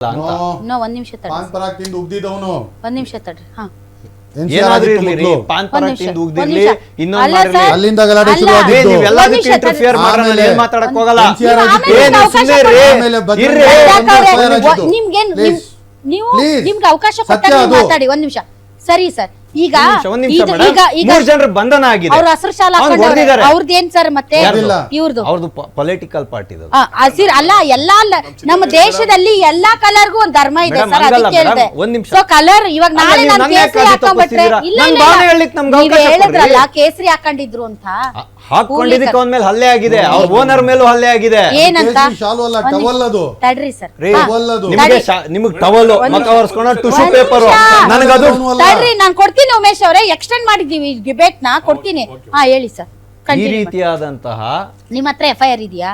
ಅಂತ ನೋ ಒಂದ್ ನಿಮಿಷ ತಡ್ರಿ ಪಾನ್ ಪರಾಗ್ ತಿಂದು ಉಗ್ದಿದ್ದವನು ಒಂದ್ ನಿಮಿಷ ತಡ್ರಿ ಹಾ ಏನಾದ್ರೂ ಇರ್ಲಿ ರೀ ಪಾನ್ ಒಂದ್ ಪರಾಗ್ ನಿಮಿಷ, ತಿಂದು ಒಂದ್ ಉಗ್ದಿರ್ಲಿ ನಿಮಿಷ. ಇನ್ನೊಂದ್ ಅಲ್ಲ ಮಾಡಿರ್ಲಿ ಸರ್. ಅಲ್ಲಿಂದ ಗಲಾಟೆ ಅಲ್ಲ. ಶುರುವಾಗಿದ್ದು. ಏ, ನೀವ್ ಒಂದ್ ನಿಮಿಷ ಇಂಟರ್ಫಿಯರ್ ತಡ್ರಿ. ಮಾಡ್ರೆ ಆಮೇಲೆ- ಏನ್ ಮಾತಾಡಕ್ ಹೋಗಲ್ಲ NCR ನೀವು ಆಗಿದ್ದು. ಆಮೇಲೆ ಏ, ನೀವು ಅವಕಾಶ ಸುಮ್ನೆ ಇರ್ರಿ. ಆಮೇಲೆ ಬದ್ರಿ- ಇರ್ರಿ. ರಜಾಕ್ ಅವ್ರೆ, ಒಂದು ಫೈರ್ ವ- ನಿಮ್ಗೆ Please. ನೀವು Please. ನಿಮ್ಗೆ ಅವಕಾಶ ಸತ್ಯ ಕೊಟ್ಟಾಗ ಅದು. ಮಾತಾಡಿ ಒಂದ್ ನಿಮಿಷ ಸರಿ ಸರ್ ಈಗ ಒಂದ್ ನಿಮಿಷ, ಒಂದ್ ನಿಮಿಷ ಮೇಡಮ್. ಈಗ ಈಗ ಮೂರ್ ಜನರ ಬಂಧನ ಆಗಿದೆ ಅವ್ರ ಹಸಿರು ಶಾಲ ಅವ್ನ್. ಅವ್ರದ್ದೇನ್ ಸರ್ ಮತ್ತೆ. ಇವ್ರದ್ದು ಅವ್ರದ್ದು ಪೊಲಿಟಿಕಲ್ ಪಾರ್ಟಿ ಹಸಿರು ಅಲ್ಲ ಎಲ್ಲಾ ಅಲ್ಲ ನಮ್ಮ ದೇಶದಲ್ಲಿ ಎಲ್ಲಾ ಕಲರ್ಗೂ ಒಂದ್ ಧರ್ಮ ಇದೆ ಸರ್ ಹಂಗಲ್ಲ ಅದಕ್ಕೆ ಹೇಳ್ದೆ ಒಂದ್ ನಿಮಿಷ. ಸೊ ಕಲರ್ ಇವಾಗ ಅಲ್ಲ, ನಾಳೆ ನೀವು ನಾನು ನನ್ನ ಯಾಕೆ ಕೇಸರಿ ಅದು ಹಾಕೊಂಡ್ಬಿಟ್ರೆ ತಪ್ಪಿಸ್ತೀರಾ? ಇಲ್ಲ ಇಲ್ಲ ಭಾವನೆ ಇಲ್ಲ. ಹೇಳಿಕ್ ನಮ್ಗೆ ನೀವ್ ಅವಕಾಶ ಹೇಳಿದ್ರಲ್ಲ ಕೊಡ್ರಿ. ಕೇಸರಿ ಹಾಕೊಂಡಿದ್ರು ಅಂತ ಹಾಕೊಂಡಿದ್ದಕ್ಕೆ ಅವನ ಮೇಲೆ ಹಲ್ಲೆ ಆಗಿದೆ. ಅವ್ರ ಓನರ್ ಮೇಲೂ ಹಲ್ಲೆ ಆಗಿದೆ. ಏನಂತ? ಶಾಲು ಅಲ್ಲ, ಟವಲ್ ಅದು. ತಡ್ರಿ ಸರ್. ರೀ, ಟವಲ್ ಅದು. ನಿಮ್ಗೆ ತಡಿ. ಟವಲ್ ಮಕ. ಒರೆಸ್ಕೊಂಡ ಟಿಶ್ಯೂ ಪೇಪರ್ ನಿಮಿಷ. ನನಗದು ತಡ್ರಿ ನಾನು ಕೊಡ್ತೀನಿ ಉಮೇಶ್ ಅವರೇ. ಎಕ್ಸ್ಟೆಂಡ್ ಮಾಡಿದ್ದೀವಿ ಡಿಬೇಟ್ನ. ಕೊಡ್ತೀನಿ. ಹಾ ಹೇಳಿ ಸರ್. ಈ ರೀತಿಯಾದಂತಹ ನಿಮ್ಮ ಹತ್ರ ಎಫ್ ಐ ಆರ್ ಇದೆಯಾ?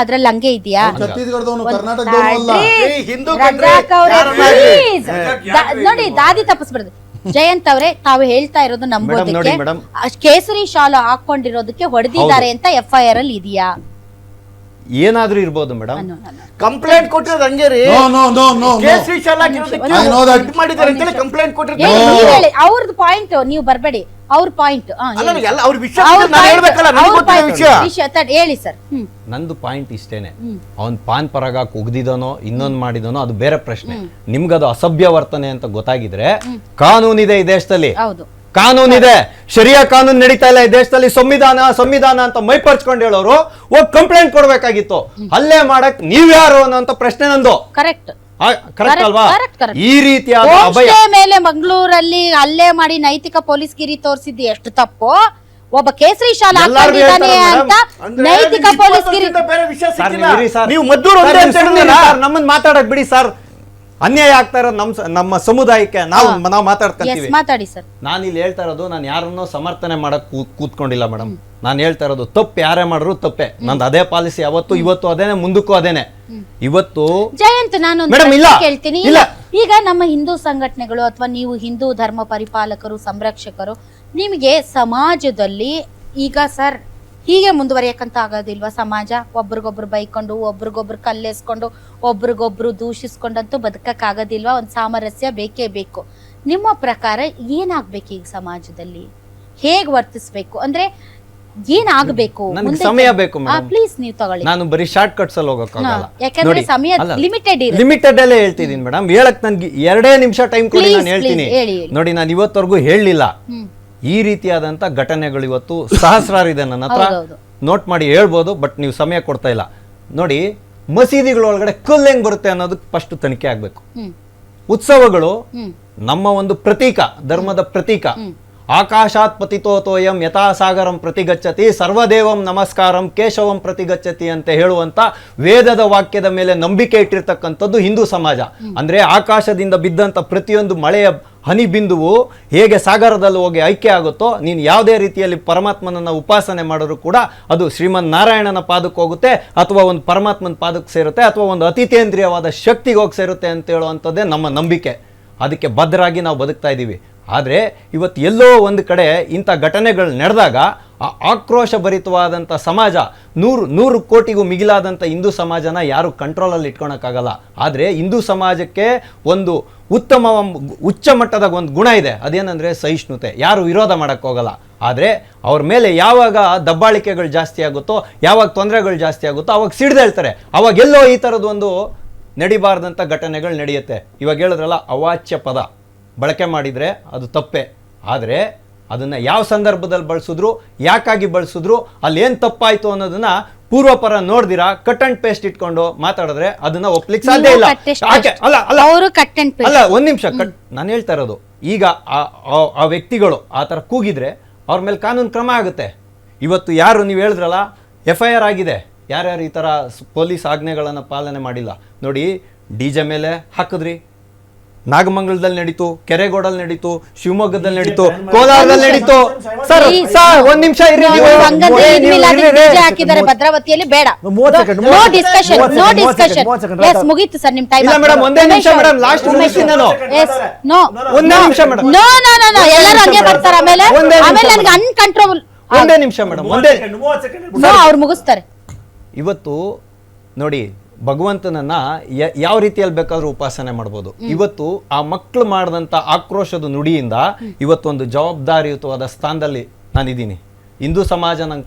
ಅದ್ರಲ್ಲಿ ಹಂಗೆ ಇದೆಯಾ? ನೋಡಿ ದಾದಿ ತಪ್ಪಿಸ್ಬಾರ್ದು ಜಯಂತ್ ಅವರೇ ತಾವು ಹೇಳ್ತಾ ಇರೋದು ನಂಬೋದಕ್ಕೆ ಕೇಸರಿ ಶಾಲು ಹಾಕೊಂಡಿರೋದಕ್ಕೆ ಹೊಡೆದಿದ್ದಾರೆ ಅಂತ ಎಫ್ ಐ ಆರ್ ಅಲ್ಲಿ ಇದೆಯಾ? ಏನಾದ್ರೂ ಇರ್ಬೋದು ಮೇಡಮ್. ಕಂಪ್ಲೇಂಟ್ ಕೊಟ್ಟಿರೋದು ಹಂಗೆ ರೀ. ನೋ ನೋ ನೋ ನೋ ಕೇಸರಿ ಶಾಲಾ ಹಾಕಿರೋದಕ್ಕೆ I know that. ಮಾಡಿದ್ದಾರೆ ಅಂತೇಳಿ ಕಂಪ್ಲೇಂಟ್ ಕೊಟ್ಟಿರೋದು ಹೇಳಿ, ನೀವ್ ಹೇಳಿ ಅವ್ರದ್ದು ಪಾಯಿಂಟ್ ನೀವು ಬರ್ಬೇಡಿ. ಅವ್ರ ಪಾಯಿಂಟ್ ಅಲ್ಲ ನನಗೆ ಎಲ್ಲ ಅವ್ರ ವಿಷಯ ಅವ್ರ ನಾನು ಹೇಳ್ಬೇಕಲ್ಲ ನನಗೆ ಗೊತ್ತಿರೋ ವಿಷಯ. ವಿಷಯ ತಡ್- ಹೇಳಿ ಸರ್. ಹ್ಮ್. ನಂದು ಪಾಯಿಂಟ್ ಇಷ್ಟೇನೆ. ಅವನ್ ಪಾನ್ ಪರಾಗ ಕುಗ್ದಿದನೋ ಇನ್ನೊಂದ್ ಮಾಡಿದನೋ ಅದು ಬೇರೆ ಪ್ರಶ್ನೆ. ನಿಮ್ಗದು ಅಸಭ್ಯ ವರ್ತನೆ ಅಂತ ಗೊತ್ತಾಗಿದ್ರೆ ಕಾನೂನಿದೆ ಈ ದೇಶದಲ್ಲಿ. ಹೌದು. ಕಾನೂನಿದೆ ಶರಿಯಾ ಕಾನೂನು ನಡೀತಾ ಇಲ್ಲ. ಈ ದೇಶದಲ್ಲಿ ಸಂವಿಧಾನ ಸಂವಿಧಾನ ಅಂತ ಮೈ ಪರ್ಚ್ಕೊಂಡು ಹೇಳೋರು ಹೋಗಿ ಕಂಪ್ಲೇಂಟ್ ಕೊಡ್ಬೇಕಾಗಿತ್ತು. ಹಲ್ಲೆ ಮಾಡಕ್ ನೀವ್ಯಾರು ಅನ್ನೋ ಪ್ರಶ್ನೆ ನಂದು. ಕರೆಕ್ಟ್ ಕರೆಕ್ಟ್ ಅಲ್ವಾ. ಈ ರೀತಿಯಾದ ಅಭಯ ಮೇಲೆ ಮಂಗಳೂರಲ್ಲಿ ಹಲ್ಲೆ ಮಾಡಿ ನೈತಿಕ ಪೊಲೀಸ್ ಗಿರಿ ತೋರಿಸಿದ್ದು ಎಷ್ಟು ತಪ್ಪು? ಒಬ್ಬ ಕೇಸರಿ ಶಾಲೆ ಹಾಕೊಂಡಿದ್ದಾನೆ ಅಂತ ನೈತಿಕ ಪೊಲೀಸ್ ಗಿರಿ. ನೀವು ಮದ್ದೂರು ಸರ್, ಒಂದೇ ಅಂತ ಸುಮ್ನೆ ಸರ್, ನಮ್ಮನ್ನ ಮಾತಾಡಕ್ ಬಿಡಿ ಸರ್. ಅನ್ಯಾಯ ಆಗ್ತಾ ಇರೋದು ನಮ್ ನಮ್ಮ ಸಮುದಾಯಕ್ಕೆ ನಾವು ನಾವು ಎಸ್ ಮಾತಾಡ್ತೀವಿ ಮಾತಾಡಿ ಸರ್. ನಾನು ಇಲ್ಲಿ ಹೇಳ್ತಾ ಇರೋದು ನಾನು ಯಾರನ್ನೋ ಸಮರ್ಥನೆ ಮಾಡಕ್ ಕೂತ್ಕೊಂಡಿಲ್ಲ ಮೇಡಮ್. ನಾನು ಹೇಳ್ತಾ ಇರೋದು ತಪ್ಪು ಯಾರೇ ಮಾಡಿದ್ರು ತಪ್ಪೆ. ನಂದು ಅದೇ ಪಾಲಿಸಿ ಅವತ್ತು ಇವತ್ತು ಅದೇನೆ ಮುಂದಕ್ಕೂ ಅದೇನೆ. ಇವತ್ತು ಜಯಂತ್ ನಾನು ಹೇಳ್ತೀನಿ ಇಲ್ಲ. ಕೇಳ್ತೀನಿ. ಇಲ್ಲ. ಈಗ ನಮ್ಮ ಹಿಂದೂ ಸಂಘಟನೆಗಳು ಅಥವಾ ನೀವು ಹಿಂದೂ ಧರ್ಮ ಪರಿಪಾಲಕರು ಸಂರಕ್ಷಕರು ನಿಮಗೆ ಸಮಾಜದಲ್ಲಿ ಈಗ ಸರ್ ಹೀಗೆ ಮುಂದುವರಿಯಕ್ಕಂತ ಆಗೋದಿಲ್ವಾ ಸಮಾಜ? ಒಬ್ರಿಗೊಬ್ರು ಬೈಕೊಂಡು ಒಬ್ರಿಗೊಬ್ರು ಕಲ್ಲೆಸ್ಕೊಂಡು ಒಬ್ರಿಗೊಬ್ರು ದೂಷಿಸ್ಕೊಂಡಂತೂ ಬದುಕಕ್ಕಾಗೋದಿಲ್ವಾ? ಒಂದು ಸಾಮರಸ್ಯ ಬೇಕೇ ಬೇಕು. ನಿಮ್ಮ ಪ್ರಕಾರ ಏನಾಗ್ಬೇಕು ಈಗ ಸಮಾಜದಲ್ಲಿ? ಹೇಗ್ ವರ್ತಿಸ್ಬೇಕು? ಅಂದ್ರೆ ಏನಾಗಬೇಕು? ನನಗೆ ಸಮಯ ಬೇಕು ಪ್ಲೀಸ್ ನೀವು ತಗೊಳ್ಳಿ. ನಾನು ಬರೀ ಶಾರ್ಟ್ ಕಟ್ಸ್ ಅಲ್ಲಿ ಹೋಗಕ್ಕಾಗಲ್ಲ. ಯಾಕಂದ್ರೆ ಸಮಯ ಲಿಮಿಟೆಡ್ ಇರುತ್ತೆ. ಲಿಮಿಟೆಡ್ ಅಲ್ಲೇ ಹೇಳ್ತಿದ್ದೀನಿ ಮೇಡಮ್. ಹೇಳಕ್ ನನ್ಗೆ ಎರಡೇ ನಿಮಿಷ ಟೈಮ್ ಕೊಡಿ ನಾನು ಹೇಳ್ತೀನಿ. ಹೇಳಿ, ಹೇಳಿ. ನೋಡಿ ನಾನು ಇವತ್ತವರೆಗೂ ಹೇಳಲಿಲ್ಲ ಈ ರೀತಿಯಾದಂತ ಘಟನೆಗಳು ಇವತ್ತು ಸಹಸ್ರಾರು ಇದೆ ನನ್ನ ಹತ್ರ. ನೋಟ್ ಮಾಡಿ ಹೇಳ್ಬೋದು ಬಟ್ ನೀವು ಸಮಯ ಕೊಡ್ತಾ ಇಲ್ಲ. ನೋಡಿ ಮಸೀದಿಗಳೊಳಗಡೆ ಕಲ್ಲು ಹೆಂಗ್ ಬರುತ್ತೆ ಅನ್ನೋದಕ್ಕೆ ಫಸ್ಟ್ ತನಿಖೆ ಆಗ್ಬೇಕು. ಉತ್ಸವಗಳು ನಮ್ಮ ಒಂದು ಪ್ರತೀಕ ಧರ್ಮದ ಪ್ರತೀಕ. ಆಕಾಶಾತ್ ಪತಿತೋತೋಯಂ ಯಥಾ ಸಾಗರಂ ಪ್ರತಿಗಚ್ಚತಿ, ಸರ್ವದೇವಂ ನಮಸ್ಕಾರಂ ಕೇಶವಂ ಪ್ರತಿಗಚ್ಚತಿ ಅಂತ ಹೇಳುವಂತ ವೇದದ ವಾಕ್ಯದ ಮೇಲೆ ನಂಬಿಕೆ ಇಟ್ಟಿರ್ತಕ್ಕಂಥದ್ದು ಹಿಂದೂ ಸಮಾಜ. ಅಂದ್ರೆ ಆಕಾಶದಿಂದ ಬಿದ್ದಂಥ ಪ್ರತಿಯೊಂದು ಮಳೆಯ ಹನಿ ಬಿಂದುವು ಹೇಗೆ ಸಾಗರದಲ್ಲಿ ಹೋಗಿ ಐಕ್ಯ ಆಗುತ್ತೋ, ನೀನು ಯಾವುದೇ ರೀತಿಯಲ್ಲಿ ಪರಮಾತ್ಮನನ್ನು ಉಪಾಸನೆ ಮಾಡಿದ್ರು ಕೂಡ ಅದು ಶ್ರೀಮನ್ ನಾರಾಯಣನ ಪಾದಕ್ಕೆ ಹೋಗುತ್ತೆ, ಅಥವಾ ಒಂದು ಪರಮಾತ್ಮನ ಪಾದಕ್ಕೆ ಸೇರುತ್ತೆ, ಅಥವಾ ಒಂದು ಅತಿತೇಂದ್ರಿಯವಾದ ಶಕ್ತಿಗೆ ಹೋಗಿ ಸೇರುತ್ತೆ ಅಂತ ಹೇಳುವಂಥದ್ದೇ ನಮ್ಮ ನಂಬಿಕೆ. ಅದಕ್ಕೆ ಭದ್ರಾಗಿ ನಾವು ಬದುಕ್ತಾ ಇದ್ದೀವಿ. ಆದರೆ ಇವತ್ತು ಎಲ್ಲೋ ಒಂದು ಕಡೆ ಇಂಥ ಘಟನೆಗಳು ನಡೆದಾಗ ಆ ಆಕ್ರೋಶ ಭರಿತವಾದಂಥ ಸಮಾಜ, ನೂರು ನೂರು ಕೋಟಿಗೂ ಮಿಗಿಲಾದಂಥ ಹಿಂದೂ ಸಮಾಜನ ಯಾರು ಕಂಟ್ರೋಲಲ್ಲಿ ಇಟ್ಕೊಳಕ್ಕಾಗಲ್ಲ. ಆದರೆ ಹಿಂದೂ ಸಮಾಜಕ್ಕೆ ಒಂದು ಉತ್ತಮ ಉಚ್ಚ ಮಟ್ಟದ ಒಂದು ಗುಣ ಇದೆ. ಅದೇನಂದರೆ ಸಹಿಷ್ಣುತೆ. ಯಾರು ವಿರೋಧ ಮಾಡೋಕ್ಕೋಗಲ್ಲ ಆದರೆ ಅವ್ರ ಮೇಲೆ ಯಾವಾಗ ದಬ್ಬಾಳಿಕೆಗಳು ಜಾಸ್ತಿ ಆಗುತ್ತೋ, ಯಾವಾಗ ತೊಂದರೆಗಳು ಜಾಸ್ತಿ ಆಗುತ್ತೋ ಅವಾಗ ಸಿಡ್ದೇಳ್ತಾರೆ ಅವಾಗೆಲ್ಲೋ ಈ ಥರದೊಂದು ನಡಿಬಾರ್ದಂಥ ಘಟನೆಗಳು ನಡೆಯುತ್ತೆ. ಇವಾಗ ಹೇಳಿದ್ರಲ್ಲ ಅವಾಚ್ಯ ಪದ. ಬಳಕೆ ಮಾಡಿದರೆ ಅದು ತಪ್ಪೇ. ಆದರೆ ಅದನ್ನು ಯಾವ ಸಂದರ್ಭದಲ್ಲಿ ಬಳಸಿದ್ರು ಯಾಕಾಗಿ ಬಳಸಿದ್ರು ಅಲ್ಲಿ ಏನು ತಪ್ಪಾಯಿತು ಅನ್ನೋದನ್ನ ಪೂರ್ವಪರ ನೋಡ್ದಿರಾ ಕಟ್ ಅಂಡ್ ಪೇಸ್ಟ್ ಇಟ್ಕೊಂಡು ಮಾತಾಡಿದ್ರೆ ಅದನ್ನ ಒಪ್ಲಿಕ್ಕೆ ಸಾಧ್ಯ ಇಲ್ಲ. ಅಲ್ಲ ಅಲ್ಲ. ಅವರು ಕಟ್ ಅಂಡ್. ಅಲ್ಲ ಒಂದ್ ನಿಮಿಷ ಕಟ್ ನಾನು ಹೇಳ್ತಾ ಇರೋದು. ಈಗ ಆ- ವ್ಯಕ್ತಿಗಳು ಆ ಥರ ಕೂಗಿದ್ರೆ ಅವ್ರ ಮೇಲೆ ಕಾನೂನು ಕ್ರಮ ಆಗುತ್ತೆ. ಇವತ್ತು ಯಾರು ನೀವು ಹೇಳಿದ್ರಲ್ಲ ಎಫ್ ಐ ಆರ್ ಆಗಿದೆ. ಯಾರ್ಯಾರು ಈ ಥರ ಪೊಲೀಸ್ ಆಜ್ಞೆಗಳನ್ನು ಪಾಲನೆ ಮಾಡಿಲ್ಲ. ನೋಡಿ ಡಿ ಜೆ ಮೇಲೆ ಹಾಕಿದ್ರಿ. ನಾಗಮಂಗಲದಲ್ಲಿ ನಡೀತು ಕೆರೆಗೋಡಲ್ಲಿ ನಡೀತು ಶಿವಮೊಗ್ಗದಲ್ಲಿ ನಡೀತು ಕೋಲಾರದಲ್ಲಿ ನಡೀತು. ಸರ್. ಸರ್ ಒಂದ್ ನಿಮಿಷ ಇರಿ ನೀವು. ನೀವು ಹಂಗಂದ್ರೆ ಏ, ನೀವು ಇರ್ರಿ, ಇರ್ರಿ. ಹಾಕಿದ್ದಾರೆ ಭದ್ರಾವತಿಯಲ್ಲಿ ಬೇಡ. ಮೂವತ್ತು second, ನೋ ಮೂವತ್ತು ಡಿಸ್ಕಷನ್ second, ನೋ ಮೂವತ್ತು second, ಡಿಸ್ಕಷನ್ ಮೂವತ್ತು second, ಎಸ್? ಮುಗೀತು ಸರ್ ನಿಮ್ ಟೈಮ್ ಇಲ್ಲ ಮೇಡಮ್ ಒಂದೇ ನಿಮಿಷ ಮೇಡಮ್ ಲಾಸ್ಟ್ ಮುಗಿಸ್ತೀನಿ ನಾನು. ಎಸ್ ನೋ ಒಂದೇ ನಿಮಿಷ madam no no no no ಎಲ್ಲರೂ ಹಂಗೆ ಬರ್ತಾರೆ. ಆಮೇಲೆ ಒಂದೇ ನಿಮಿಷ ಆಮೇಲೆ ನನಗೆ. ಅನ್ಕಂಟ್ರೋಲ್ ಒಂದೇ ನಿಮಿಷ ಮೇಡಮ್ ಒಂದೇ. ನೋ ಅವ್ರು ಮುಗಿಸ್ತಾರೆ. ಇವತ್ತು ನೋಡಿ ಭಗವಂತನನ್ನ ಯಾವ ರೀತಿಯಲ್ಲಿ ಬೇಕಾದ್ರೂ ಉಪಾಸನೆ ಮಾಡ್ಬೋದು. ಇವತ್ತು ಆ ಮಕ್ಕಳು ಮಾಡಿದಂಥ ಆಕ್ರೋಶದ ನುಡಿಯಿಂದ ಇವತ್ತೊಂದು ಜವಾಬ್ದಾರಿಯುತವಾದ ಸ್ಥಾನದಲ್ಲಿ ನಾನಿದ್ದೀನಿ. ಹಿಂದೂ ಸಮಾಜ ನಂಗೆ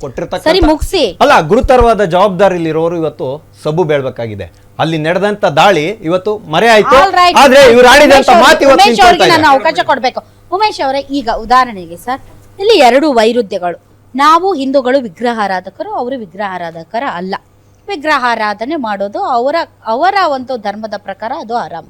ಮುಗಿಸಿ. ಅಲ್ಲ ಗುರುತರವಾದ ಜವಾಬ್ದಾರಿಲಿರೋರು ಇವತ್ತು ಸಬು ಬೇಳ್ಬೇಕಾಗಿದೆ. ಅಲ್ಲಿ ನಡೆದಂತ ದಾಳಿ ಇವತ್ತು ಮರೆ ಆಯ್ತು. ಆದ್ರೆ ಇವ್ರು ಆಡಿದಂತ ಮಾತು ಇವತ್ತು ಅವಕಾಶ ಕೊಡ್ಬೇಕು. ಉಮೇಶ್ ಅವರೇ ಈಗ ಉದಾಹರಣೆಗೆ ಸರ್ ಇಲ್ಲಿ ಎರಡು ವೈರುಧ್ಯಗಳು. ನಾವು ಹಿಂದೂಗಳು ವಿಗ್ರಹಾರಾಧಕರು ಅವರು ವಿಗ್ರಹಾರಾಧಕರ ಅಲ್ಲ. ವಿಗ್ರಹಾರಾಧನೆ ಮಾಡೋದು ಅವರ ಅವರ ಒಂದು ಧರ್ಮದ ಪ್ರಕಾರ ಅದು ಆರಾಮ.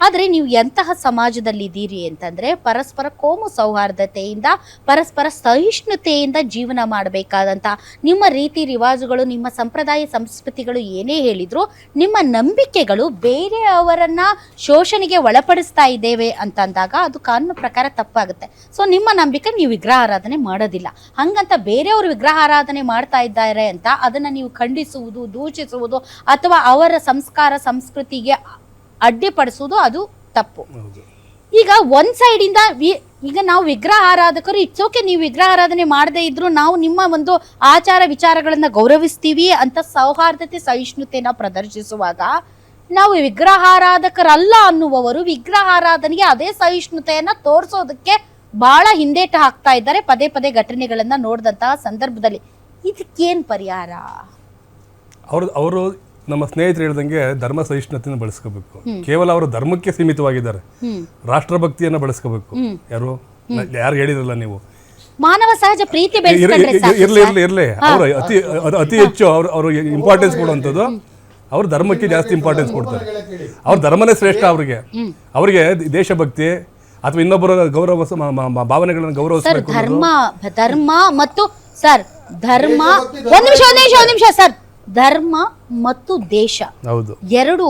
ಆದರೆ ನೀವು ಎಂತಹ ಸಮಾಜದಲ್ಲಿ ಇದ್ದೀರಿ ಅಂತಂದ್ರೆ ಪರಸ್ಪರ ಕೋಮು ಸೌಹಾರ್ದತೆಯಿಂದ, ಪರಸ್ಪರ ಸಹಿಷ್ಣುತೆಯಿಂದ ಜೀವನ ಮಾಡಬೇಕಾದಂಥ ನಿಮ್ಮ ರೀತಿ ರಿವಾಜುಗಳು, ನಿಮ್ಮ ಸಂಪ್ರದಾಯ ಸಂಸ್ಕೃತಿಗಳು ಏನೇ ಹೇಳಿದ್ರು ನಿಮ್ಮ ನಂಬಿಕೆಗಳು ಬೇರೆಯವರನ್ನ ಶೋಷಣೆಗೆ ಒಳಪಡಿಸ್ತಾ ಇದ್ದೇವೆ ಅಂತಂದಾಗ ಅದು ಕಾನೂನು ಪ್ರಕಾರ ತಪ್ಪಾಗುತ್ತೆ. ಸೊ ನಿಮ್ಮ ನಂಬಿಕೆ ನೀವು ವಿಗ್ರಹ ಆರಾಧನೆ ಮಾಡೋದಿಲ್ಲ. ಹಂಗಂತ ಬೇರೆಯವರು ವಿಗ್ರಹ ಆರಾಧನೆ ಮಾಡ್ತಾ ಇದ್ದಾರೆ ಅಂತ ಅದನ್ನ ನೀವು ಖಂಡಿಸುವುದು, ದೂಷಿಸುವುದು ಅಥವಾ ಅವರ ಸಂಸ್ಕಾರ, ಸಂಸ್ಕೃತಿಗೆ ಅಡ್ಡಿಪಡಿಸುವುದು ಅದು ತಪ್ಪು. ಈಗ ಒಂದ್ ಸೈಡ್ ಇಂದ ವಿ- ಈಗ ನಾವು ವಿಗ್ರಹ ಆರಾಧಕರು ಇಟ್ಸ್ ಓಕೆ ನೀವು ವಿಗ್ರಹ ಆರಾಧನೆ ಮಾಡದೇ ಇದ್ರು ನಾವು ನಿಮ್ಮ ಒಂದು ಆಚಾರ ವಿಚಾರಗಳನ್ನ ಗೌರವಿಸ್ತೀವಿ ಅಂತ ಸೌಹಾರ್ದತೆ ಸಹಿಷ್ಣುತೆನ ಪ್ರದರ್ಶಿಸುವಾಗ ನಾವು ವಿಗ್ರಹಾರಾಧಕರಲ್ಲ ಅನ್ನುವವರು ವಿಗ್ರಹಾರಾಧನೆಗೆ ಅದೇ ಸಹಿಷ್ಣುತೆಯನ್ನ ತೋರಿಸೋದಕ್ಕೆ ಬಹಳ ಹಿಂದೇಟು ಹಾಕ್ತಾ ಇದ್ದಾರೆ ಪದೇ ಪದೇ ಘಟನೆಗಳನ್ನ ನೋಡಿದಂತಹ ಸಂದರ್ಭದಲ್ಲಿ. ಇದಕ್ಕೇನ್ ಪರಿಹಾರ? ಅವರು ಅವರು ನಮ್ಮ ಸ್ನೇಹಿತರು ಹೇಳ್ದಂಗೆ ಧರ್ಮ ಸಹಿಷ್ಣುತೆಯನ್ನು ಬಳಸ್ಕೋಬೇಕು. ಕೇವಲ ಅವರು ಧರ್ಮಕ್ಕೆ ಸೀಮಿತವಾಗಿದ್ದಾರೆ. ರಾಷ್ಟ್ರಭಕ್ತಿಯನ್ನ ಬಳಸ್ಕೋಬೇಕು. ಯಾರು? ಯಾರು ಹೇಳಿದ್ರಲ್ಲ ನೀವು? ಮಾನವ ಸಹಜ ಪ್ರೀತಿ ಇರಲಿ ಇರ್ಲಿ ಇರ್ಲಿ ಅವರು ಅತಿ ಅತಿ ಹೆಚ್ಚು ಅವ್ರು ಅವರು ಇಂಪಾರ್ಟೆನ್ಸ್ ಕೊಡುವಂಥದ್ದು. ಅವ್ರ ಧರ್ಮಕ್ಕೆ ಜಾಸ್ತಿ ಇಂಪಾರ್ಟೆನ್ಸ್ ಕೊಡ್ತಾರೆ. ಅವ್ರ ಧರ್ಮನೇ ಶ್ರೇಷ್ಠ ಅವ್ರಿಗೆ. ಅವರಿಗೆ ದೇಶಭಕ್ತಿ ಅಥವಾ ಇನ್ನೊಬ್ಬರ ಗೌರವ ಭಾವನೆಗಳನ್ನು ಗೌರವಿಸಬೇಕು ಧರ್ಮ ಧರ್ಮ ಮತ್ತು ಸರ್ ಧರ್ಮ. ಒಂದ್ ನಿಮಿಷ ಒಂದ್ ನಿಮಿಷ ಒಂದ್ ನಿಮಿಷ ಸರ್. ಧರ್ಮ ಮತ್ತು ದೇಶ ಹೌದು. ಎರಡು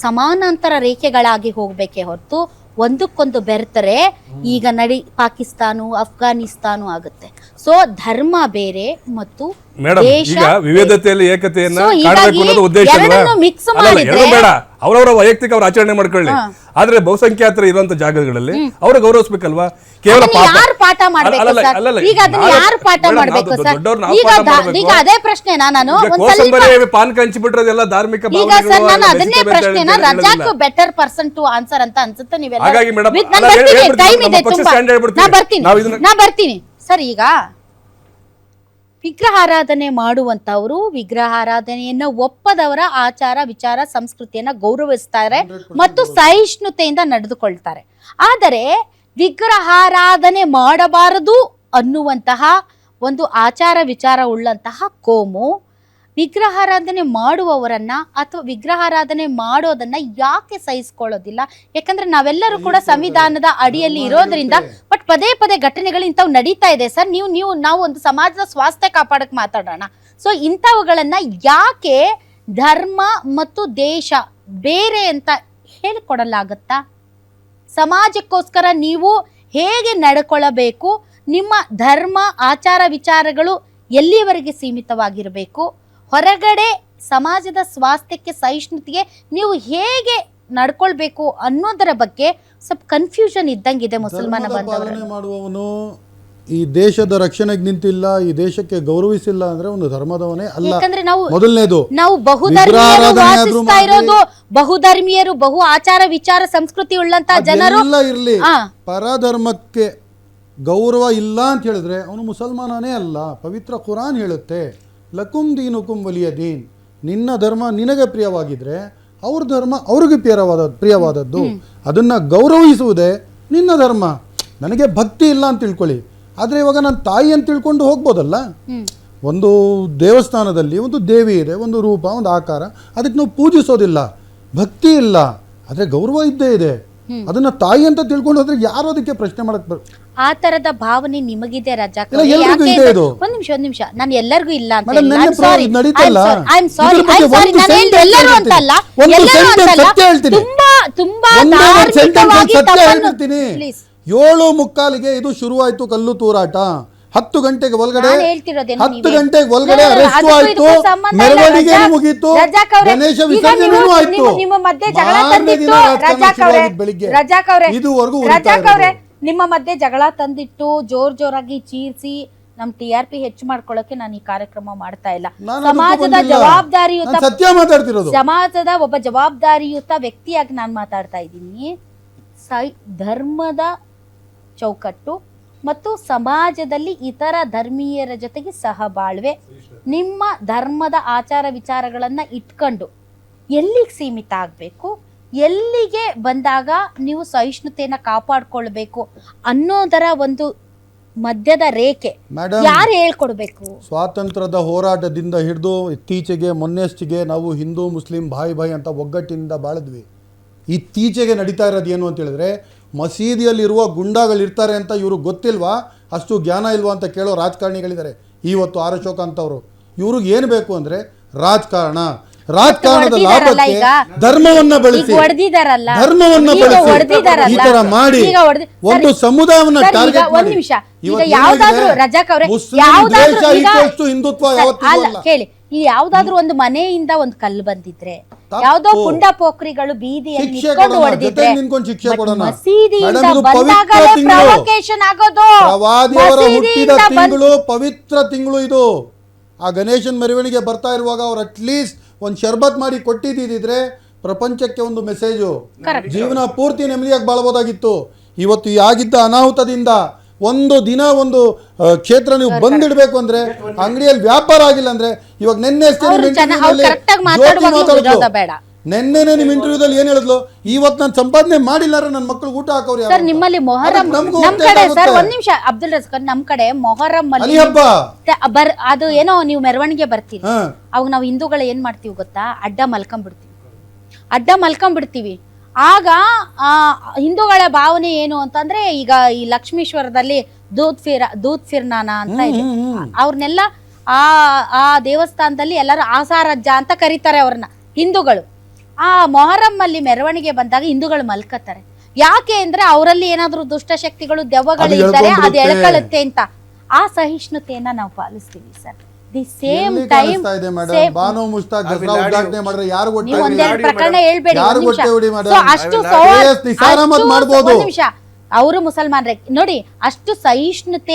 ಸಮಾನಾಂತರ ರೇಖೆಗಳಾಗಿ ಹೋಗ್ಬೇಕೇ ಹೊರತು ಒಂದಕ್ಕೊಂದು ಬೆರೆತರೆ ಈಗ ನಡಿ ಪಾಕಿಸ್ತಾನು ಅಫ್ಘಾನಿಸ್ತಾನು ಆಗುತ್ತೆ. ಸೊ ಧರ್ಮ ಬೇರೆ ಮತ್ತು ಮೇಡಮ್ ಈಗ ವಿವಿಧತೆಯಲ್ಲಿ ಏಕತೆಯನ್ನ ಕಾಣಬೇಕು ಅನ್ನೋದು ಉದ್ದೇಶ ಎರಡು ಬೇಡ. ಅವರವರ ವೈಯಕ್ತಿಕ ಅವ್ರ ಆಚರಣೆ ಮಾಡ್ಕೊಳ್ಳಿ. ಆದ್ರೆ ಬಹುಸಂಖ್ಯಾತರ ಇರುವಂತ ಜಾಗಗಳಲ್ಲಿ ಅವರು ಗೌರವಿಸಬೇಕಲ್ವಾ? ಕೇವಲ ಯಾರು ಪಾಠ ಮಾಡ್ಬೇಕು ಈಗ ಅದನ್ನ ಯಾರು ಪಾಠ ಮಾಡ್ಬೇಕು ಸರ್? ಈಗ ಅದೇ ಪ್ರಶ್ನೆನಾ ನಾನು? ಕೋಸಂಬರಿ ಪಾನಕ ಹಂಚಿಬಿಟ್ರದೆಲ್ಲ ಧಾರ್ಮಿಕ ಈಗ ಸರ್ ನಾನು ಅದನ್ನೇ ಪ್ರಶ್ನೆನ Razak better person to answer ಅಂತ ಅನ್ಸುತ್ತೆ ನೀವೆಲ್ಲ? ಹಾಗಾಗಿ ಮೇಡಮ್, ಟೈಮ್ ಇದೆ ತುಂಬಾ. ನಾ ಬರ್ತೀನಿ. ನಾ ಬರ್ತೀನಿ. ಸರ್ ಈಗ ವಿಗ್ರಹಾರಾಧನೆ ಮಾಡುವಂತವರು ವಿಗ್ರಹಾರಾಧನೆಯನ್ನ ಒಪ್ಪದವರ ಆಚಾರ ವಿಚಾರ ಸಂಸ್ಕೃತಿಯನ್ನ ಗೌರವಿಸ್ತಾರೆ ಮತ್ತು ಸಹಿಷ್ಣುತೆಯಿಂದ ನಡೆದುಕೊಳ್ತಾರೆ. ಆದರೆ ವಿಗ್ರಹಾರಾಧನೆ ಮಾಡಬಾರದು ಅನ್ನುವಂತಹ ಒಂದು ಆಚಾರ ವಿಚಾರ ಉಳ್ಳಂತಹ ಕೋಮು ವಿಗ್ರಹಾರಾಧನೆ ಮಾಡುವವರನ್ನ ಅಥವಾ ವಿಗ್ರಹಾರಾಧನೆ ಮಾಡೋದನ್ನ ಯಾಕೆ ಸಹಿಸ್ಕೊಳ್ಳೋದಿಲ್ಲ? ಯಾಕಂದ್ರೆ ನಾವೆಲ್ಲರೂ ಕೂಡ ಸಂವಿಧಾನದ ಅಡಿಯಲ್ಲಿ ಇರೋದ್ರಿಂದ ಬಟ್ ಪದೇ ಪದೇ ಘಟನೆಗಳು ಇಂಥವು ನಡೀತಾ ಇದೆ ಸರ್. ನೀವು ನೀವು ನಾವು ಒಂದು ಸಮಾಜದ ಸ್ವಾಸ್ಥ್ಯ ಕಾಪಾಡಕ್ ಮಾತಾಡೋಣ. ಸೊ ಇಂಥವುಗಳನ್ನ ಯಾಕೆ ಧರ್ಮ ಮತ್ತು ದೇಶ ಬೇರೆ ಅಂತ ಹೇಳಿಕೊಡಲಾಗತ್ತಾ? ಸಮಾಜಕ್ಕೋಸ್ಕರ ನೀವು ಹೇಗೆ ನಡ್ಕೊಳ್ಳಬೇಕು ನಿಮ್ಮ ಧರ್ಮ ಆಚಾರ ವಿಚಾರಗಳು ಎಲ್ಲಿಯವರೆಗೆ ಸೀಮಿತವಾಗಿರಬೇಕು? ಹೊರಗಡೆ ಸಮಾಜದ ಸ್ವಾಸ್ಥ್ಯಕ್ಕೆ ಸಹಿಷ್ಣುತೆಗೆ ನೀವು ಹೇಗೆ ನಡ್ಕೊಳ್ಬೇಕು ಅನ್ನೋದರ ಬಗ್ಗೆ ಸ್ವಲ್ಪ ಕನ್ಫ್ಯೂಷನ್ ಇದ್ದಂಗಿದೆ ಮುಸಲ್ಮಾನ ಪಾಲನೆ ಮಾಡುವವನು ಈ ದೇಶದ ರಕ್ಷಣೆಗೆ ನಿಂತಿಲ್ಲ ಈ ದೇಶಕ್ಕೆ ಗೌರವಿಸಿಲ್ಲ ಅಂದ್ರೆ ಒಂದು ಧರ್ಮದವನೇ ಅಲ್ಲ. ಯಾಕಂದ್ರೆ ನಾವು ಮೊದಲನೇದು ನಾವು ಬಹುಧರ್ಮೀಯರು ಬಹುಧರ್ಮಿಯರು ವಾಸಿಸ್ತಾ ಇರೋದು ಬಹುಧರ್ಮೀಯರು ಬಹು ಆಚಾರ ವಿಚಾರ ಸಂಸ್ಕೃತಿ ಉಳ್ಳಂತ ಜನರು. ಇರಲಿ. ಪರಧರ್ಮಕ್ಕೆ ಗೌರವ ಇಲ್ಲ ಅಂತ ಹೇಳಿದ್ರೆ ಅವನು ಮುಸಲ್ಮಾನನೇ ಅಲ್ಲ ಪವಿತ್ರ ಕುರಾನ್ ಹೇಳುತ್ತೆ. ಲಕುಂ ದೀನುಕುಂ ವಲಿಯ ದೀನ್. ನಿನ್ನ ಧರ್ಮ ನಿನಗೆ ಪ್ರಿಯವಾಗಿದ್ರೆ ಅವ್ರ ಧರ್ಮ ಅವ್ರಿಗೆ ಪ್ರಿಯವಾದ ಪ್ರಿಯವಾದದ್ದು. ಅದನ್ನ ಗೌರವಿಸುವುದೇ ನಿನ್ನ ಧರ್ಮ. ನನಗೆ ಭಕ್ತಿ ಇಲ್ಲ ಅಂತ ತಿಳ್ಕೊಳ್ಳಿ. ಆದರೆ ಇವಾಗ ನನ್ನ ತಾಯಿ ಅಂತ ತಿಳ್ಕೊಂಡು ಹೋಗ್ಬೋದಲ್ಲ? ಒಂದು ದೇವಸ್ಥಾನದಲ್ಲಿ ಒಂದು ದೇವಿ ಇದೆ ಒಂದು ರೂಪ ಒಂದು ಆಕಾರ. ಅದಕ್ಕೆ ನಾವು ಪೂಜಿಸೋದಿಲ್ಲ. ಭಕ್ತಿ ಇಲ್ಲ. ಆದರೆ ಗೌರವ ಇದ್ದೇ ಇದೆ. ಅದನ್ನ ತಾಯಿ ಅಂತ ತಿಳ್ಕೊಂಡು ಹೋದ್ರೆ ಯಾರು ಅದಕ್ಕೆ ಪ್ರಶ್ನೆ ಮಾಡಕ್ ಬರ್ ಆ ತರದ ಭಾವನೆ ನಿಮಗಿದೆ ರಜಾಕ್ ಇಲ್ಲ, ಎಲ್ರಿಗೂ ಯಾಕೆ ಇದೆ ಅಂದ್ರೆ- ಇದು. ಒಂದ್ ನಿಮಿಷ ಒಂದ್ ನಿಮಿಷ ನಾನು ಎಲ್ಲರಿಗೂ ಇಲ್ಲ ಅಂತ Madam, ಹೇಳಿಲ್ಲ. ನೆನ್ನೆ I'm sorry. Pro- ನಡೀತಲ್ಲ. I'm sorry. ಇದ್ರ ಬಗ್ಗೆ I'm sorry. ಒಂದು ನಾನು ಹೇಳಿದ್ದು sentence ಎಲ್ಲರೂ ಹೇಳ್ತೀನಿ. ಅಂತಲ್ಲ ಒಂದು ಎಲ್ಲರೂ sentence ಅಂತಲ್ಲ. ಸತ್ಯ ಹೇಳ್ತೀನಿ. ತುಂಬಾ ತುಂಬಾ ಒಂದೇ ಒಂದು sentence ಧಾರ್ಮಿಕವಾಗಿ ಸತ್ಯ ತಮ್ಮನ್ನು- ಹೇಳ್ಬಿಡ್ತೀನಿ Please. ಏಳು ಮುಕ್ಕಾಲಿಗೆ ಇದು ಶುರುವಾಯ್ತು ಕಲ್ಲು ತೂರಾಟ ಹತ್ತು ಗಂಟೆಗೆ ಒಳಗಡೆ ಹತ್ತು ಗಂಟೆಗೆ ಒಳಗಡೆ ಅರೆಸ್ಟ್ ಆಯ್ತು. ಮೆರವಣಿಗೆ ಮುಗೀತು. ಗಣೇಶ ವಿಸರ್ಜನೆ ಆಯ್ತು. ಮಾರನೇ ದಿನ ಬೆಳಿಗ್ಗೆ. ಇದುವರೆಗೂ. ನಿಮ್ಮ ಮಧ್ಯೆ ಜಗಳ ತಂದಿಟ್ಟು ಜೋರ್ ಜೋರಾಗಿ ಚೀರ್ಸಿ ನಮ್ ಟಿ ಆರ್ ಪಿ ಹೆಚ್ಚು ಮಾಡ್ಕೊಳ್ಳೋಕೆ ನಾನು ಈ ಕಾರ್ಯಕ್ರಮ ಮಾಡ್ತಾ ಇಲ್ಲ. ಸಮಾಜದ ಜವಾಬ್ದಾರಿಯುತ ಸತ್ಯ ಮಾತಾಡ್ತಿರೋದು. ಸಮಾಜದ ಒಬ್ಬ ಜವಾಬ್ದಾರಿಯುತ ವ್ಯಕ್ತಿಯಾಗಿ ನಾನು ಮಾತಾಡ್ತಾ ಇದ್ದೀನಿ. ಧರ್ಮದ ಚೌಕಟ್ಟು ಮತ್ತು ಸಮಾಜದಲ್ಲಿ ಇತರ ಧರ್ಮೀಯರ ಜೊತೆಗೆ ಸಹಬಾಳ್ವೆ ನಿಮ್ಮ ಧರ್ಮದ ಆಚಾರ ವಿಚಾರಗಳನ್ನ ಇಟ್ಕೊಂಡು ಎಲ್ಲಿಗೆ ಸೀಮಿತ ಆಗಬೇಕು ಎಲ್ಲಿಗೆ ಬಂದಾಗ ನೀವು ಸಹಿಷ್ಣುತೆಯನ್ನ ಕಾಪಾಡ್ಕೊಳ್ಬೇಕು ಅನ್ನೋದರ ಒಂದು ಮಧ್ಯದ ರೇಖೆ. ಯಾರು ಹೇಳ್ಕೊಡ್ಬೇಕು? ಸ್ವಾತಂತ್ರ್ಯದ ಹೋರಾಟದಿಂದ ಹಿಡಿದು ಇತ್ತೀಚೆಗೆ ಮೊನ್ನೆಷ್ಟಿಗೆ ನಾವು ಹಿಂದೂ ಮುಸ್ಲಿಂ ಬಾಯಿ ಬಾಯಿ ಅಂತ ಒಗ್ಗಟ್ಟಿನಿಂದ ಬಾಳಿದ್ವಿ. ಇತ್ತೀಚೆಗೆ ನಡೀತಾ ಇರೋದು ಏನು ಅಂತ ಹೇಳಿದ್ರೆ ಮಸೀದಿಯಲ್ಲಿರುವ ಗುಂಡಾಗಳಿರ್ತಾರೆ ಅಂತ ಇವರು ಗೊತ್ತಿಲ್ವಾ? ಅಷ್ಟು ಜ್ಞಾನ ಇಲ್ವಾ ಅಂತ ಕೇಳೋ ರಾಜಕಾರಣಿಗಳಿದ್ದಾರೆ. ಇವತ್ತು ಆರ್ ಅಶೋಕ ಅಂತವರು. ಇವ್ರಿಗೆ ಏನು ಬೇಕು ಅಂದರೆ ರಾಜಕಾರಣ. ರಾಜಕಾರಣದ ಲಾಭಕ್ಕೆ ಧರ್ಮವನ್ನ ಬಳಸಿ. ಧರ್ಮವನ್ನ ಬಳಸಿ. ಈ ತರ ಮಾಡಿ. ಒಂದು ಸಮುದಾಯವನ್ನ ಟಾರ್ಗೆಟ್ ಮಾಡಿ? ಮುಸ್ಲಿಂ ಈಗ equals ಹಿಂದುತ್ವ ಯಾವತ್ತೂ ಅಲ್ಲ ಈ ಯಾವ್ದಾದ್ರು ಒಂದು ಮನೆಯಿಂದ ಒಂದು ಕಲ್ಲು ಬಂದಿದ್ರೆ. ಯಾವ್ದೋ ಪುಂಡ ಪೋಖ್ರಿಗಳು ಬೀದಿಯಲ್ಲಿ ಶಿಕ್ಷೆ ನಿಂತ್ಕೊಂಡು ಕೊಡೋಣ, ಹೊಡೆದಿದ್ರೆ ಜೊತೆಗೆ ನಿಂತ್ಕೊಂಡು ಶಿಕ್ಷೆ ಕೊಡೋಣ. ಮಸೀದಿಯಿಂದ ಮೇಡಮ್, ಇದು ಬಂದಾಗಲೇ ಪವಿತ್ರ ತಿಂಗಳು. ಪ್ರವೋಕೇಶನ್ ಆಗೋದು ಪ್ರವಾದಿಯವರ ಹುಟ್ಟಿದ ಮಸೀದಿಯಿಂದ ಬಂದ್- ತಿಂಗಳು ಪವಿತ್ರ ತಿಂಗಳು ಇದು ಆ ಗಣೇಶನ್ ಮೆರವಣಿಗೆ ಬರ್ತಾ ಇರುವಾಗ ಅವ್ರು ಅಟ್ಲೀಸ್ಟ್ ಒಂದು ಶರ್ಬತ್ ಮಾಡಿ ಕೊಟ್ಟಿದ್ದಿದ್ರೆ ಪ್ರಪಂಚಕ್ಕೆ ಒಂದು ಮೆಸೇಜು. ಜೀವನ ಪೂರ್ತಿ ನೆಮ್ಮದಿಯಾಗಿ ಬಾಳ್ಬೋದಾಗಿತ್ತು ಇವತ್ತು ಈ ಆಗಿದ್ದ ಅನಾಹುತದಿಂದ ಒಂದು ದಿನ ಒಂದು ಕ್ಷೇತ್ರ ನೀವು ಬಂದಿಡಬೇಕು ಅಂದ್ರೆ ಅಂಗಡಿಯಲ್ಲಿ ವ್ಯಾಪಾರ ಆಗಿಲ್ಲ ಅಂದ್ರೆ ಇವಾಗ ನಿನ್ನೆ ಅಷ್ಟೇ ನಿಮ್ ಇಂಟರ್ವ್ಯೂದಲ್ಲಿ ಏನ್ ಹೇಳಿದ್ಲು? ಇವತ್ತು ನಾನು ಸಂಪಾದನೆ ಮಾಡಿಲ್ಲ ನನ್ನ ಮಕ್ಕಳು ಊಟ ಹಾಕೋರು ಸರ್ ನಿಮ್ಮಲ್ಲಿ ಮೊಹರಂ ನಮ್ ಕಡೆ ಸರ್. ಒಂದ್ ನಿಮಿಷ ಅಬ್ದುಲ್ ರಸ್ಕರ್ ನಮ್ ಕಡೆ ಮೊಹರಂ ಅಲ್ಲಿ ಅಲಿ ಹಬ್ಬ. ಬರ್ ಅದು ಏನೋ ನೀವು ಮೆರವಣಿಗೆ ಬರ್ತೀರಿ. ಅವಾಗ ನಾವು ಹಿಂದೂಗಳು ಏನ್ ಮಾಡ್ತೀವಿ ಗೊತ್ತಾ? ಅಡ್ಡ ಮಲ್ಕೊಂಡ್ಬಿಡ್ತೀವಿ ಅಡ್ಡ ಮಲ್ಕೊಂಡ್ಬಿಡ್ತೀವಿ ಆಗ ಆ ಹಿಂದೂಗಳ ಭಾವನೆ ಏನು ಅಂತಂದ್ರೆ ಈಗ ಈ ಲಕ್ಷ್ಮೀಶ್ವರದಲ್ಲಿ ದೂತ್ ಫಿರ್ ದೂತ್ ಫಿರ್ನಾನ ಅಂತ ಇದೆ. ಅವ್ರನ್ನೆಲ್ಲ ಆ ಆ ದೇವಸ್ಥಾನದಲ್ಲಿ ಎಲ್ಲರೂ ಆಸಾರಜ್ಜ ಅಂತ ಕರೀತಾರೆ ಅವ್ರನ್ನ ಹಿಂದೂಗಳು. ಆ ಮೊಹರಂ ಅಲ್ಲಿ ಮೆರವಣಿಗೆ ಬಂದಾಗ ಹಿಂದೂಗಳು ಮಲ್ಕತ್ತಾರೆ. ಯಾಕೆ ಅಂದ್ರೆ ಅವರಲ್ಲಿ ಏನಾದ್ರೂ ದುಷ್ಟಶಕ್ತಿಗಳು ದೆವ್ವಗಳು ಇದ್ದಾರೆ ಅದು. ಎಳ್ಕೊಳ್ಳುತ್ತೆ ಅಂತ. ಆ ಸಹಿಷ್ಣುತೆಯನ್ನ ನಾವು ಪಾಲಿಸ್ತೀವಿ ಸರ್. ದಿ ಸೇಮ್ ಟೈಮ್ ಕಾಣಿಸ್ತಾ ಇದೆ ಮೇಡಮ್ ಬಾನು ಮುಸ್ತಾಕ್ ದಸರಾ ಉದ್ಘಾಟನೆ ಮಾಡಿದ್ರೆ ಯಾರು ನೀವು ಒಂದೆರಡು ಪ್ರಕರಣ ಹೇಳ್ಬೇಡಿ ಯಾರು ಒಂದ್ ನಿಮಿಷ. ಹೊಟ್ಟೆ ಹೊಡಿ So, ಅಷ್ಟು ನಿಸಾರ್ ಅಹಮದ್ ಮಾಡ್ಬೋದು. ಅವರು ಮುಸಲ್ಮಾನ್ರೆ. ನೋಡಿ ಅಷ್ಟು ಸಹಿಷ್ಣುತೆ